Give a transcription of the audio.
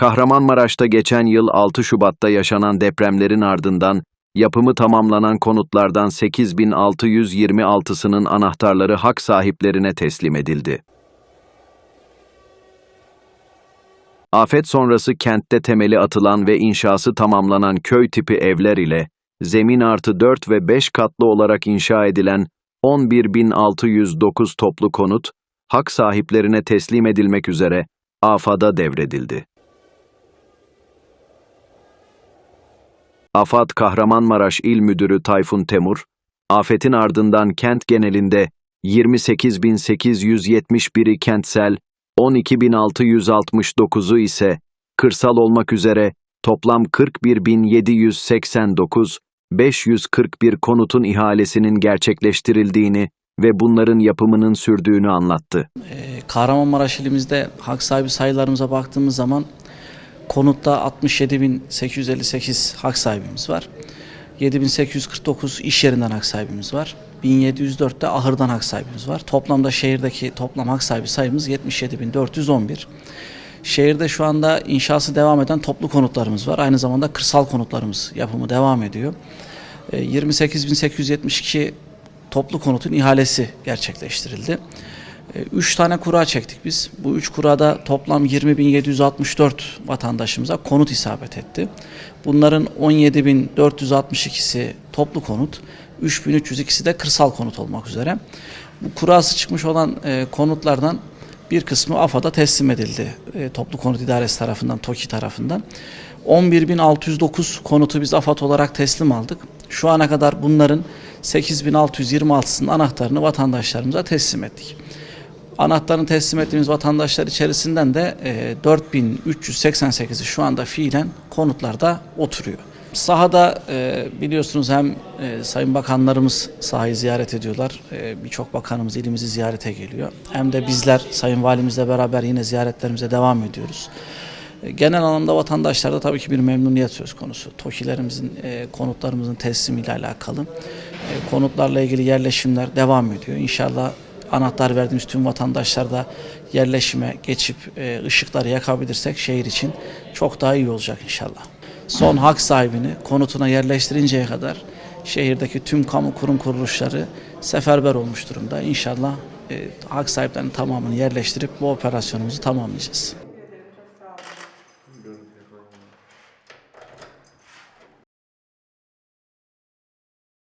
Kahramanmaraş'ta geçen yıl 6 Şubat'ta yaşanan depremlerin ardından yapımı tamamlanan konutlardan 8626'sının anahtarları hak sahiplerine teslim edildi. Afet sonrası kentte temeli atılan ve inşası tamamlanan köy tipi evler ile zemin artı 4 ve 5 katlı olarak inşa edilen 11.609 toplu konut, hak sahiplerine teslim edilmek üzere AFAD'a devredildi. AFAD Kahramanmaraş İl Müdürü Tayfun Temur, afetin ardından kent genelinde 28.871'i kentsel, 12.669'u ise kırsal olmak üzere toplam 41.789, 541 konutun ihalesinin gerçekleştirildiğini ve bunların yapımının sürdüğünü anlattı. Ee, Kahramanmaraş ilimizde hak sahibi sayılarımıza baktığımız zaman konutta 67.858 hak sahibimiz var. 7.849 iş yerinden hak sahibimiz var. 1704 de ahırdan hak sahibimiz var. Toplamda şehirdeki toplam hak sahibi sayımız 77.411. Şehirde şu anda inşası devam eden toplu konutlarımız var. Aynı zamanda kırsal konutlarımız yapımı devam ediyor. Ee, 28.872 toplu konutun ihalesi gerçekleştirildi. 3 tane kura çektik biz. Bu 3 kurada toplam 20.764 vatandaşımıza konut isabet etti. Bunların 17.462'si toplu konut, 3.302'si de kırsal konut olmak üzere. Bu kurası çıkmış olan e, konutlardan bir kısmı AFAD'a teslim edildi. E, Toplu Konut İdaresi tarafından, TOKİ tarafından. 11.609 konutu biz AFAD olarak teslim aldık. Şu ana kadar bunların 8.626'sının anahtarını vatandaşlarımıza teslim ettik. Anahtarını teslim ettiğimiz vatandaşlar içerisinden de e, 4388'i şu anda fiilen konutlarda oturuyor. Sahada e, biliyorsunuz hem e, sayın bakanlarımız sahayı ziyaret ediyorlar. E, Birçok bakanımız ilimizi ziyarete geliyor. Hem de bizler sayın valimizle beraber yine ziyaretlerimize devam ediyoruz. E, Genel anlamda vatandaşlarda tabii ki bir memnuniyet söz konusu. TOKİ'lerimizin, e, konutlarımızın teslimiyle alakalı. E, konutlarla ilgili yerleşimler devam ediyor. İnşallah anahtar verdiğimiz tüm vatandaşlar da yerleşime geçip e, ışıkları yakabilirsek şehir için çok daha iyi olacak inşallah. Son hak sahibini konutuna yerleştirinceye kadar şehirdeki tüm kamu kurum kuruluşları seferber olmuş durumda. İnşallah e, hak sahiplerinin tamamını yerleştirip bu operasyonumuzu tamamlayacağız.